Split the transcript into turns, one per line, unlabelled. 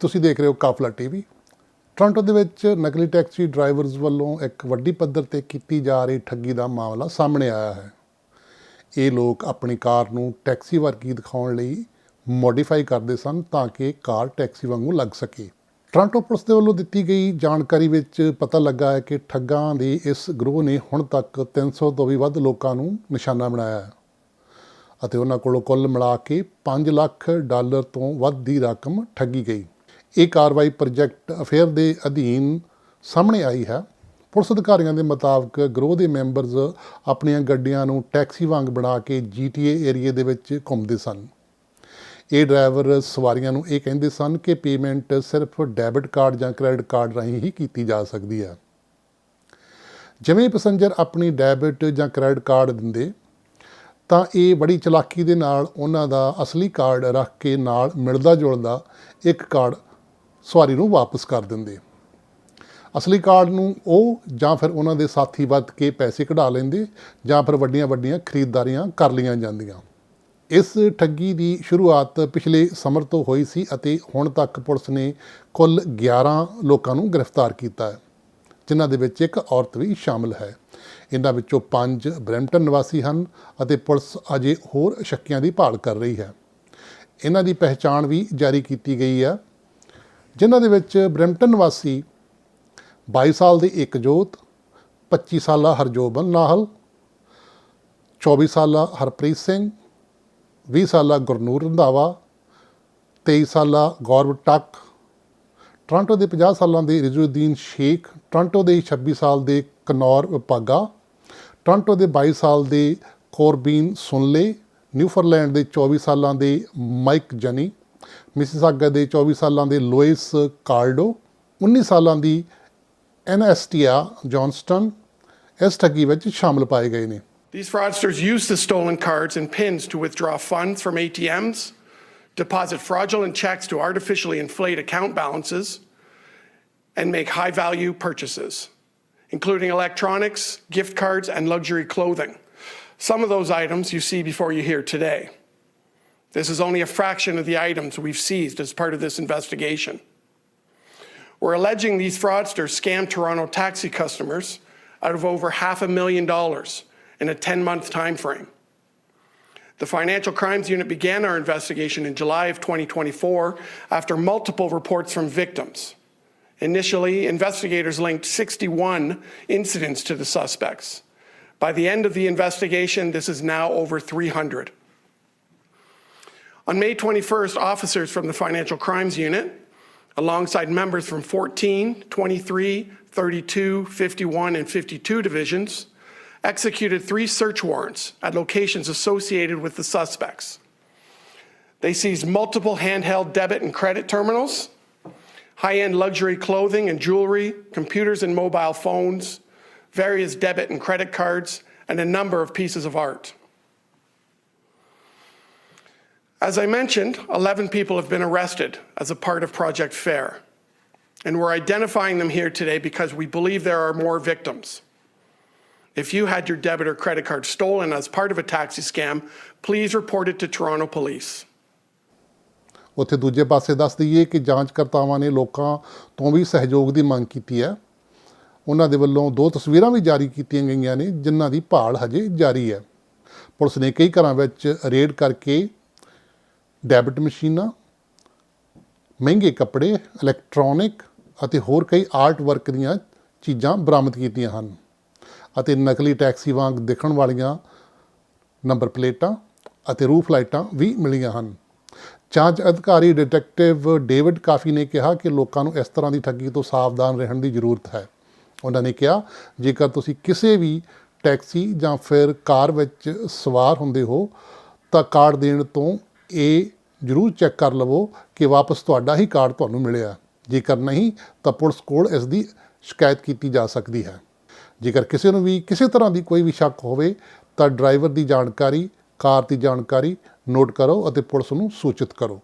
ਤੁਸੀਂ ਦੇਖ ਰਹੇ ਹੋ ਕਾਫਲਾ ਟੀਵੀ। ਟੋਰਾਂਟੋ ਦੇ ਵਿੱਚ ਨਕਲੀ ਟੈਕਸੀ ਡਰਾਈਵਰਸ ਵੱਲੋਂ ਇੱਕ ਵੱਡੀ ਪੱਧਰ ਤੇ ਕੀਤੀ ਜਾ ਰਹੀ ਠੱਗੀ ਦਾ ਮਾਮਲਾ ਸਾਹਮਣੇ ਆਇਆ ਹੈ। ਇਹ ਲੋਕ ਆਪਣੀ ਕਾਰ ਨੂੰ ਟੈਕਸੀ ਵਰਗੀ ਦਿਖਾਉਣ ਲਈ ਮੋਡੀਫਾਈ ਕਰਦੇ ਸਨ ਤਾਂ ਕਿ ਕਾਰ ਟੈਕਸੀ ਵਾਂਗੂ ਲੱਗ ਸਕੇ। ਟੋਰਾਂਟੋ ਪੁਲਿਸ ਦੇ ਵੱਲੋਂ ਦਿੱਤੀ ਗਈ ਜਾਣਕਾਰੀ ਵਿੱਚ ਪਤਾ ਲੱਗਾ ਹੈ ਕਿ ਠੱਗਾਂ ਦੇ ਇਸ ਗਰੋਹ ਨੇ ਹੁਣ ਤੱਕ 300 ਤੋਂ ਵੀ ਵੱਧ ਲੋਕਾਂ ਨੂੰ ਨਿਸ਼ਾਨਾ ਬਣਾਇਆ ਹੈ ਅਤੇ ਉਹਨਾਂ ਕੋਲੋਂ ਕੁੱਲ ਮਿਲਾ ਕੇ 5 ਲੱਖ ਡਾਲਰ ਤੋਂ ਵੱਧ ਦੀ ਰਕਮ ਠੱਗੀ ਗਈ। ਇਹ ਕਾਰਵਾਈ ਪ੍ਰੋਜੈਕਟ ਅਫੇਅਰ ਦੇ ਅਧੀਨ ਸਾਹਮਣੇ ਆਈ ਹੈ। ਪੁਲਿਸ ਅਧਿਕਾਰੀਆਂ ਦੇ ਮੁਤਾਬਕ ਗਰੋਹ ਦੇ ਮੈਂਬਰਸ ਆਪਣੀਆਂ ਗੱਡੀਆਂ ਨੂੰ ਟੈਕਸੀ ਵਾਂਗ ਬਣਾ ਕੇ GTA ਏਰੀਏ ਦੇ ਵਿੱਚ ਘੁੰਮਦੇ ਸਨ। ਇਹ ਡਰਾਈਵਰ ਸਵਾਰੀਆਂ ਨੂੰ ਇਹ ਕਹਿੰਦੇ ਸਨ ਕਿ ਪੇਮੈਂਟ ਸਿਰਫ ਡੈਬਿਟ ਕਾਰਡ ਜਾਂ ਕ੍ਰੈਡਿਟ ਕਾਰਡ ਰਾਹੀਂ ਹੀ ਕੀਤੀ ਜਾ ਸਕਦੀ ਹੈ। ਜਿਵੇਂ ਪੈਸੇਂਜਰ ਆਪਣੀ ਡੈਬਿਟ ਜਾਂ ਕ੍ਰੈਡਿਟ ਕਾਰਡ ਦਿੰਦੇ, ਤਾਂ ਇਹ ਬੜੀ ਚਲਾਕੀ ਦੇ ਨਾਲ ਉਹਨਾਂ ਦਾ ਅਸਲੀ ਕਾਰਡ ਰੱਖ ਕੇ ਨਾਲ ਮਿਲਦਾ ਜੁਲਦਾ ਇੱਕ ਕਾਰਡ ਸਵਾਰੀ ਨੂੰ ਵਾਪਸ ਕਰ ਦਿੰਦੇ। ਅਸਲੀ ਕਾਰਡ ਨੂੰ ਉਹ ਜਾਂ ਫਿਰ ਉਹਨਾਂ ਦੇ ਸਾਥੀ ਵੱਧ ਕੇ ਪੈਸੇ ਕਢਾ ਲੈਂਦੇ ਜਾਂ ਫਿਰ ਵੱਡੀਆਂ ਵੱਡੀਆਂ ਖਰੀਦਦਾਰੀਆਂ ਕਰ ਲਈਆਂ ਜਾਂਦੀਆਂ। ਇਸ ਠੱਗੀ ਦੀ ਸ਼ੁਰੂਆਤ ਪਿਛਲੇ ਸਮਰ ਤੋਂ ਹੋਈ ਸੀ ਅਤੇ ਹੁਣ ਤੱਕ ਪੁਲਿਸ ਨੇ ਕੁੱਲ 11 ਲੋਕਾਂ ਨੂੰ ਗ੍ਰਿਫਤਾਰ ਕੀਤਾ ਹੈ, ਜਿਨ੍ਹਾਂ ਦੇ ਵਿੱਚ ਇੱਕ ਔਰਤ ਵੀ ਸ਼ਾਮਲ ਹੈ। ਇਹਨਾਂ ਵਿੱਚੋਂ 5 ਬਰੈਂਪਟਨ ਨਿਵਾਸੀ ਹਨ ਅਤੇ ਪੁਲਿਸ ਅਜੇ ਹੋਰ ਸ਼ੱਕੀਆਂ ਦੀ ਭਾਲ ਕਰ ਰਹੀ ਹੈ। ਇਹਨਾਂ ਦੀ ਪਹਿਚਾਣ ਵੀ ਜਾਰੀ ਕੀਤੀ ਗਈ ਹੈ ਜਿਨ੍ਹਾਂ ਦੇ ਵਿੱਚ ਬਰੈਂਪਟਨ ਵਾਸੀ 22 ਸਾਲ ਦੇ ਇੱਕਜੋਤ 25 ਸਾਲਾ ਹਰਜੋਬਨ ਨਾਹਲ 24 ਸਾਲਾ ਹਰਪ੍ਰੀਤ ਸਿੰਘ 20 ਸਾਲਾ ਗੁਰਨੂਰ ਰੰਧਾਵਾ 23 ਸਾਲਾ ਗੌਰਵ ਟੱਕ, ਟੋਰਾਂਟੋ ਦੇ 50 ਸਾਲਾਂ ਦੇ ਰਿਜ਼ੂਦੀਨ ਸ਼ੇਖ, ਟੋਰਾਂਟੋ ਦੇ 26 ਸਾਲ ਦੇ ਕਨੌਰ ਪਾਗਾ ਟੋਰਾਂਟੋ ਦੇ 22 ਸਾਲ ਦੇ ਕੋਰਬੀਨ ਸੁਨਲੇ, ਨਿਊਫਰਲੈਂਡ ਦੇ 24 ਸਾਲਾਂ ਦੇ ਮਾਈਕ ਜਨੀ ਮਿਸਿਸਾਗਾ ਦੇ 24 ਸਾਲਾਂ ਦੇ ਲੋਇਸ ਕਾਰਡੋ 19 ਸਾਲਾਂ ਦੀ ਐਨਐਸਟੀਆ ਜੌਨਸਟਨ ਇਸ ਠੱਗੀ ਵਿੱਚ ਸ਼ਾਮਲ ਪਾਏ ਗਏ ਨੇ
These fraudsters use the stolen cards and pins to withdraw funds from ATMs, deposit fraudulent checks to artificially inflate account balances, and make high value purchases, including electronics, gift cards, and luxury clothing. Some of those items you see before you here today. This is only a fraction of the items we've seized as part of this investigation. We're alleging these fraudsters scammed Toronto taxi customers out of over half a million dollars in a 10 month time frame. The Financial Crimes Unit began our investigation in July of 2024 after multiple reports from victims. Initially, investigators linked 61 incidents to the suspects. By the end of the investigation, this is now over 300. On May 21st, officers from the Financial Crimes Unit, alongside members from 14, 23, 32, 51, and 52 divisions, executed three search warrants at locations associated with the suspects. They seized multiple handheld debit and credit terminals, high end luxury clothing and jewelry, computers and mobile phones, various debit and credit cards, and a number of pieces of art. As I mentioned, 11 people have been arrested as a part of Project FAIR. And we're identifying them here today because we believe there are more victims. If you had your debit or credit card stolen as part of a taxi scam, please report it to Toronto Police.
ਉੱਥੇ ਦੂਜੇ ਪਾਸੇ ਦੱਸ ਦਈਏ ਕਿ ਜਾਂਚਕਰਤਾਵਾਂ ਨੇ ਲੋਕਾਂ ਤੋਂ ਵੀ ਸਹਿਯੋਗ ਦੀ ਮੰਗ ਕੀਤੀ ਹੈ ਉਹਨਾਂ ਦੇ ਵੱਲੋਂ ਦੋ ਤਸਵੀਰਾਂ ਵੀ ਜਾਰੀ ਕੀਤੀਆਂ ਗਈਆਂ ਨੇ ਜਿਨ੍ਹਾਂ ਦੀ ਭਾਲ ਹਜੇ ਜਾਰੀ ਹੈ ਪੁਲਿਸ ਨੇ ਕਈ ਘਰਾਂ ਵਿੱਚ ਰੇਡ ਕਰਕੇ ਡੈਬਿਟ ਮਸ਼ੀਨਾਂ, ਮਹਿੰਗੇ ਕੱਪੜੇ, ਇਲੈਕਟ੍ਰੋਨਿਕ ਅਤੇ ਹੋਰ ਕਈ ਆਰਟ ਵਰਕ ਦੀਆਂ ਚੀਜ਼ਾਂ ਬਰਾਮਦ ਕੀਤੀਆਂ ਹਨ ਅਤੇ ਨਕਲੀ ਟੈਕਸੀ ਵਾਂਗ ਦਿਖਣ ਵਾਲੀਆਂ ਨੰਬਰ ਪਲੇਟਾਂ ਅਤੇ ਰੂਫ ਲਾਈਟਾਂ ਵੀ ਮਿਲੀਆਂ ਹਨ। ਜਾਂਚ ਅਧਿਕਾਰੀ ਡਿਟੈਕਟਿਵ ਡੇਵਿਡ ਕਾਫੀ ਨੇ ਕਿਹਾ ਕਿ ਲੋਕਾਂ ਨੂੰ ਇਸ ਤਰ੍ਹਾਂ ਦੀ ਠੱਗੀ ਤੋਂ ਸਾਵਧਾਨ ਰਹਿਣ ਦੀ ਜ਼ਰੂਰਤ ਹੈ। ਉਹਨਾਂ ਨੇ ਕਿਹਾ, ਜੇਕਰ ਤੁਸੀਂ ਕਿਸੇ ਵੀ ਟੈਕਸੀ ਜਾਂ ਫਿਰ ਕਾਰ ਵਿੱਚ ਸਵਾਰ ਹੁੰਦੇ ਹੋ, ਤਾਂ ਕਾਰਡ ਦੇਣ ਤੋਂ ਇਹ ਜ਼ਰੂਰ ਚੈੱਕ ਕਰ ਲਵੋ ਕਿ ਵਾਪਸ ਤੁਹਾਡਾ ਹੀ ਕਾਰਡ ਤੁਹਾਨੂੰ ਮਿਲਿਆ। ਜੇਕਰ ਨਹੀਂ, ਤਾਂ ਪੁਲਿਸ ਕੋਲ ਇਸ ਦੀ ਸ਼ਿਕਾਇਤ ਕੀਤੀ ਜਾ ਸਕਦੀ ਹੈ। ਜੇਕਰ ਕਿਸੇ ਨੂੰ ਵੀ ਕਿਸੇ ਤਰ੍ਹਾਂ ਦੀ ਕੋਈ ਵੀ ਸ਼ੱਕ ਹੋਵੇ, ਤਾਂ ਡਰਾਈਵਰ ਦੀ ਜਾਣਕਾਰੀ, ਕਾਰ ਦੀ ਜਾਣਕਾਰੀ ਨੋਟ ਕਰੋ ਅਤੇ ਪੁਲਿਸ ਨੂੰ ਸੂਚਿਤ ਕਰੋ।